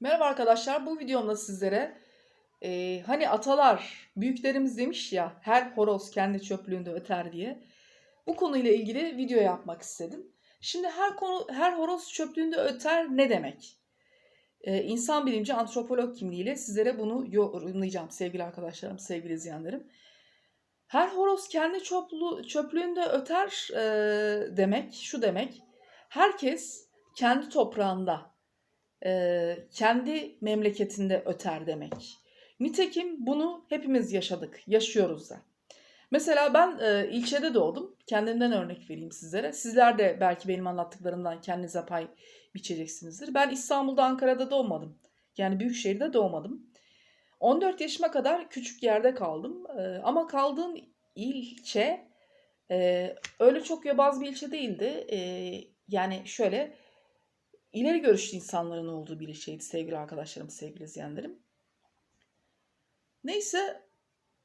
Merhaba arkadaşlar, bu videomda sizlere eee, hani atalar, büyüklerimiz demiş ya her horoz kendi çöplüğünde öter diye. Bu konuyla ilgili video yapmak istedim. Şimdi her konu her horoz çöplüğünde öter ne demek? Eee insan bilimci antropolog kimliğiyle sizlere bunu yorumlayacağım sevgili arkadaşlarım, sevgili izleyenlerim. Her horoz kendi çöplü, çöplüğünde öter eee, demek, şu demek. Herkes kendi toprağında Eee, kendi memleketinde öter demek. Nitekim bunu hepimiz yaşadık, yaşıyoruz da. Mesela ben eee, ilçede doğdum. Kendimden örnek vereyim sizlere. Sizler de belki benim anlattıklarımdan kendinize pay biçeceksinizdir. Ben İstanbul'da, Ankara'da doğmadım. Yani büyük şehirde doğmadım. 14 yaşıma kadar küçük yerde kaldım. Eee, ama kaldığım ilçe eee, öyle çok yobaz bir ilçe değildi. Eee, yani şöyle ileri görüşlü insanların olduğu bir ilçeydi sevgili arkadaşlarım, sevgili izleyenlerim. Neyse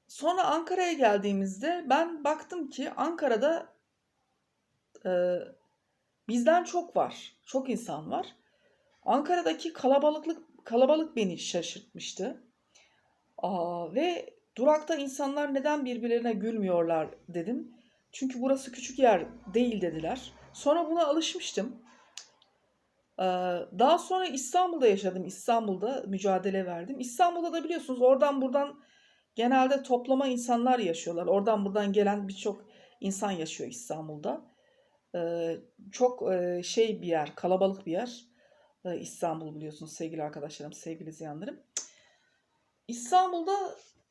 sonra Ankara'ya geldiğimizde ben baktım ki Ankara'da e, bizden çok var. Çok insan var. Ankara'daki kalabalıklık kalabalık beni şaşırtmıştı. Aa, ve durakta insanlar neden birbirlerine gülmüyorlar dedim. Çünkü burası küçük yer değil dediler. Sonra buna alışmıştım. Daha sonra İstanbul'da yaşadım. İstanbul'da mücadele verdim. İstanbul'da da biliyorsunuz oradan buradan genelde toplama insanlar yaşıyorlar. Oradan buradan gelen birçok insan yaşıyor İstanbul'da. Çok şey bir yer, kalabalık bir yer. İstanbul biliyorsunuz sevgili arkadaşlarım, sevgili izleyenlerim. İstanbul'da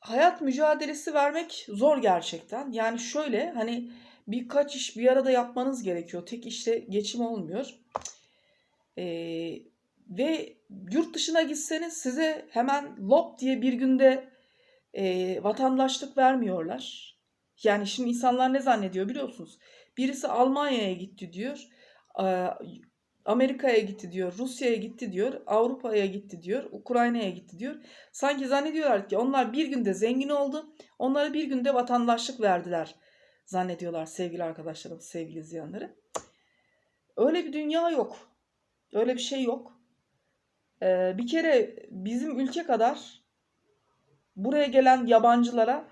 hayat mücadelesi vermek zor gerçekten. Yani şöyle hani birkaç iş bir arada yapmanız gerekiyor. Tek işte geçim olmuyor. Ee, ve yurt dışına gitseniz size hemen lop diye bir günde e, vatandaşlık vermiyorlar. Yani şimdi insanlar ne zannediyor biliyorsunuz? Birisi Almanya'ya gitti diyor, e, Amerika'ya gitti diyor, Rusya'ya gitti diyor, Avrupa'ya gitti diyor, Ukrayna'ya gitti diyor. Sanki zannediyorlar ki onlar bir günde zengin oldu, onlara bir günde vatandaşlık verdiler zannediyorlar sevgili arkadaşlarım, sevgili izleyenlerim. Öyle bir dünya yok. Öyle bir şey yok. Ee, bir kere bizim ülke kadar buraya gelen yabancılara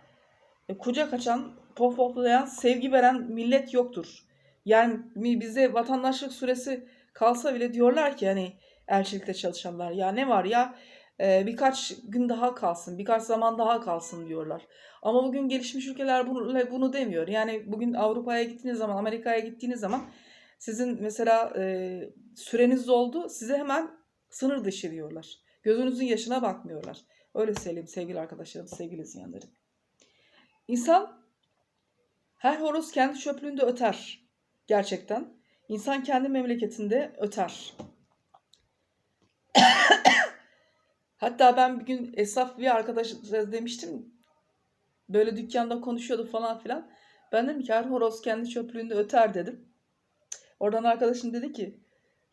e, kucak açan, pohpohlayan, sevgi veren millet yoktur. Yani bize vatandaşlık süresi kalsa bile diyorlar ki hani elçilikte çalışanlar ya ne var ya e, birkaç gün daha kalsın, birkaç zaman daha kalsın diyorlar. Ama bugün gelişmiş ülkeler bunu, bunu demiyor. Yani bugün Avrupa'ya gittiğiniz zaman, Amerika'ya gittiğiniz zaman sizin mesela e, süreniz doldu, size hemen sınır dışı diyorlar. Gözünüzün yaşına bakmıyorlar. Öyle söyleyeyim sevgili arkadaşlarım, sevgili izleyenlerim. İnsan her horoz kendi çöplüğünde öter. Gerçekten. İnsan kendi memleketinde öter. Hatta ben bir gün esnaf bir arkadaş demiştim. Böyle dükkanda konuşuyordu falan filan. Ben dedim ki her horoz kendi çöplüğünde öter dedim. Oradan arkadaşım dedi ki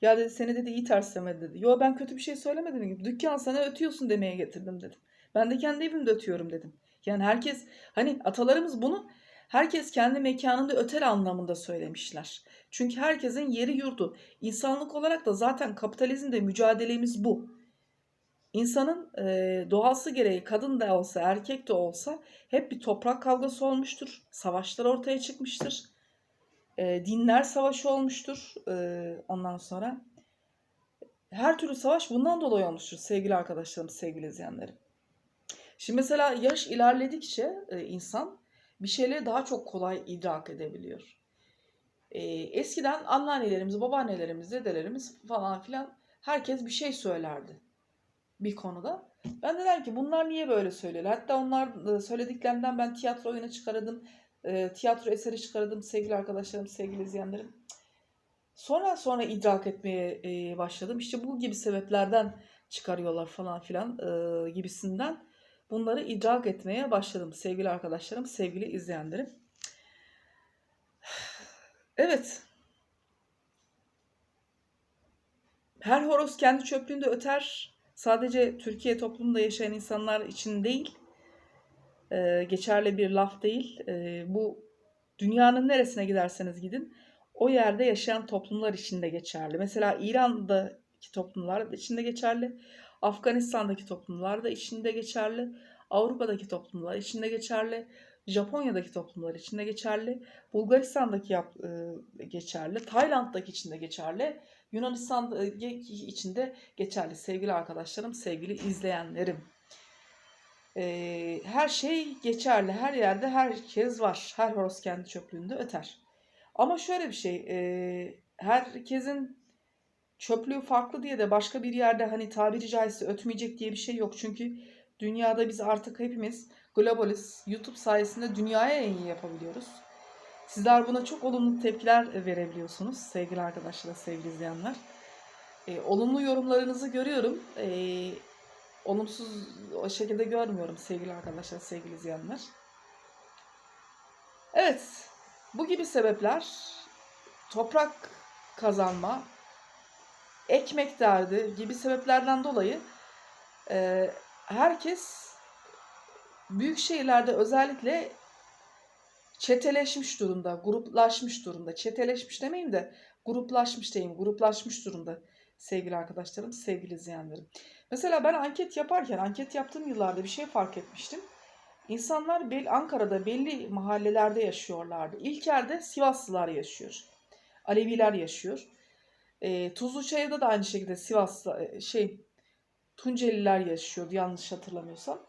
ya dedi seni dedi iyi terslemedi dedi. Yo ben kötü bir şey söylemedim gibi. Dükkan sana ötüyorsun demeye getirdim dedim. Ben de kendi evimde ötüyorum dedim. Yani herkes hani atalarımız bunu herkes kendi mekanında öter anlamında söylemişler. Çünkü herkesin yeri yurdu. İnsanlık olarak da zaten kapitalizmde mücadelemiz bu. İnsanın e, doğası gereği kadın da olsa erkek de olsa hep bir toprak kavgası olmuştur. Savaşlar ortaya çıkmıştır. E, dinler savaşı olmuştur. E, ondan sonra her türlü savaş bundan dolayı olmuştur sevgili arkadaşlarım, sevgili izleyenlerim. Şimdi mesela yaş ilerledikçe e, insan bir şeyleri daha çok kolay idrak edebiliyor. E, eskiden anneannelerimiz, babaannelerimiz, dedelerimiz falan filan herkes bir şey söylerdi bir konuda. Ben de dedim ki bunlar niye böyle söylüyorlar? Hatta onlar söylediklerinden ben tiyatro oyunu çıkardım, e, tiyatro eseri çıkardım sevgili arkadaşlarım, sevgili izleyenlerim. Sonra sonra idrak etmeye e, başladım. İşte bu gibi sebeplerden çıkarıyorlar falan filan e, gibisinden bunları idrak etmeye başladım sevgili arkadaşlarım, sevgili izleyenlerim. Evet, her horoz kendi çöplüğünde öter. Sadece Türkiye toplumunda yaşayan insanlar için değil, e, geçerli bir laf değil. E, bu dünyanın neresine giderseniz gidin, o yerde yaşayan toplumlar için de geçerli. Mesela İran'da Afrika'daki toplumlar da içinde geçerli. Afganistan'daki toplumlar da içinde geçerli. Avrupa'daki toplumlar içinde geçerli. Japonya'daki toplumlar içinde geçerli. Bulgaristan'daki yap, e, geçerli. Tayland'daki içinde geçerli. Yunanistan'daki içinde geçerli. Sevgili arkadaşlarım, sevgili izleyenlerim. E, her şey geçerli. Her yerde herkes var. Her horoz kendi çöplüğünde öter. Ama şöyle bir şey. E, herkesin çöplüğü farklı diye de başka bir yerde hani tabiri caizse ötmeyecek diye bir şey yok. Çünkü dünyada biz artık hepimiz globaliz. YouTube sayesinde dünyaya iyi yapabiliyoruz. Sizler buna çok olumlu tepkiler verebiliyorsunuz sevgili arkadaşlar, sevgili izleyenler. E, olumlu yorumlarınızı görüyorum. E, olumsuz o şekilde görmüyorum sevgili arkadaşlar, sevgili izleyenler. Evet, bu gibi sebepler toprak kazanma, ekmek derdi gibi sebeplerden dolayı e, herkes büyük şehirlerde özellikle çeteleşmiş durumda, gruplaşmış durumda. Çeteleşmiş demeyeyim de gruplaşmış diyeyim, gruplaşmış durumda sevgili arkadaşlarım, sevgili izleyenlerim. Mesela ben anket yaparken, anket yaptığım yıllarda bir şey fark etmiştim. İnsanlar bel Ankara'da belli mahallelerde yaşıyorlardı. İlker'de Sivaslılar yaşıyor. Aleviler yaşıyor. E, Tuzluçayır'da da aynı şekilde Sivas e, şey Tunceliler yaşıyordu yanlış hatırlamıyorsam.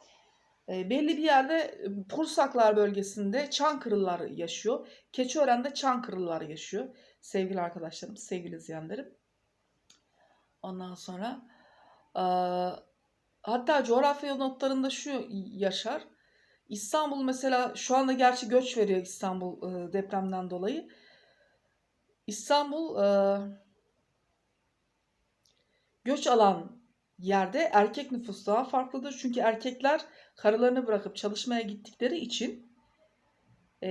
E, belli bir yerde e, Pursaklar bölgesinde Çankırılılar yaşıyor. Keçiören'de Çankırılılar yaşıyor. Sevgili arkadaşlarım, sevgili izleyenlerim. Ondan sonra hatta coğrafya notlarında şu yaşar. İstanbul mesela şu anda gerçi göç veriyor İstanbul e, depremden dolayı. İstanbul e, göç alan yerde erkek nüfus daha farklıdır. Çünkü erkekler karılarını bırakıp çalışmaya gittikleri için e,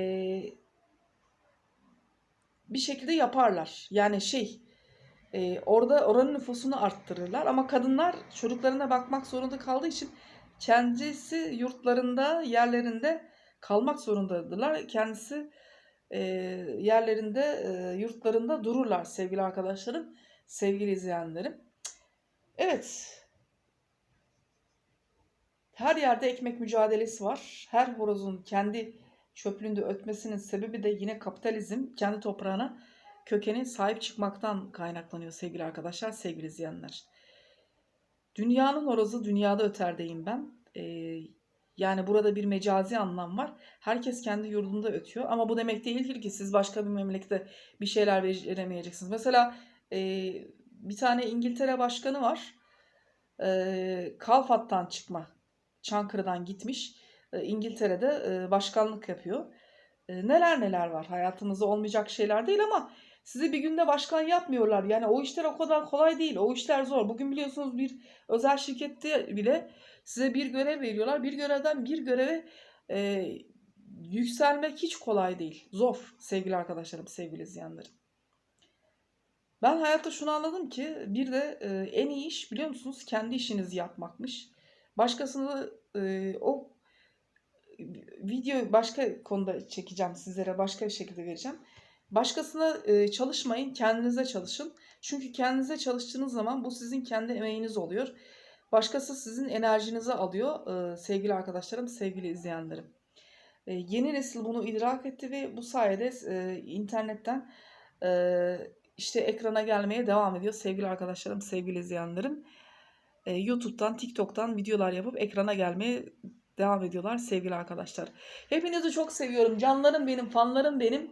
bir şekilde yaparlar. Yani şey e, orada oranın nüfusunu arttırırlar ama kadınlar çocuklarına bakmak zorunda kaldığı için kendisi yurtlarında yerlerinde kalmak zorundadırlar. Kendisi e, yerlerinde e, yurtlarında dururlar sevgili arkadaşlarım, sevgili izleyenlerim. Evet. Her yerde ekmek mücadelesi var. Her horozun kendi çöplüğünde ötmesinin sebebi de yine kapitalizm kendi toprağına kökeni sahip çıkmaktan kaynaklanıyor sevgili arkadaşlar, sevgili izleyenler. Dünyanın horozu dünyada öter deyim ben. Ee, yani burada bir mecazi anlam var. Herkes kendi yurdunda ötüyor. Ama bu demek değildir ki siz başka bir memlekette bir şeyler veremeyeceksiniz. Mesela e, bir tane İngiltere başkanı var. E, Kalfat'tan çıkma. Çankırı'dan gitmiş. E, İngiltere'de e, başkanlık yapıyor. E, neler neler var. Hayatımızda olmayacak şeyler değil ama sizi bir günde başkan yapmıyorlar. Yani o işler o kadar kolay değil. O işler zor. Bugün biliyorsunuz bir özel şirkette bile size bir görev veriyorlar. Bir görevden bir göreve e, yükselmek hiç kolay değil. Zor sevgili arkadaşlarım, sevgili izleyenlerim. Ben hayatta şunu anladım ki bir de e, en iyi iş biliyor musunuz kendi işinizi yapmakmış. Başkasını e, o video başka konuda çekeceğim sizlere başka bir şekilde vereceğim. Başkasına e, çalışmayın kendinize çalışın. Çünkü kendinize çalıştığınız zaman bu sizin kendi emeğiniz oluyor. Başkası sizin enerjinizi alıyor e, sevgili arkadaşlarım, sevgili izleyenlerim. E, yeni nesil bunu idrak etti ve bu sayede e, internetten e, işte ekrana gelmeye devam ediyor sevgili arkadaşlarım, sevgili izleyenlerim. E, YouTube'dan, TikTok'tan videolar yapıp ekrana gelmeye devam ediyorlar sevgili arkadaşlar. Hepinizi çok seviyorum. Canlarım benim, fanlarım benim.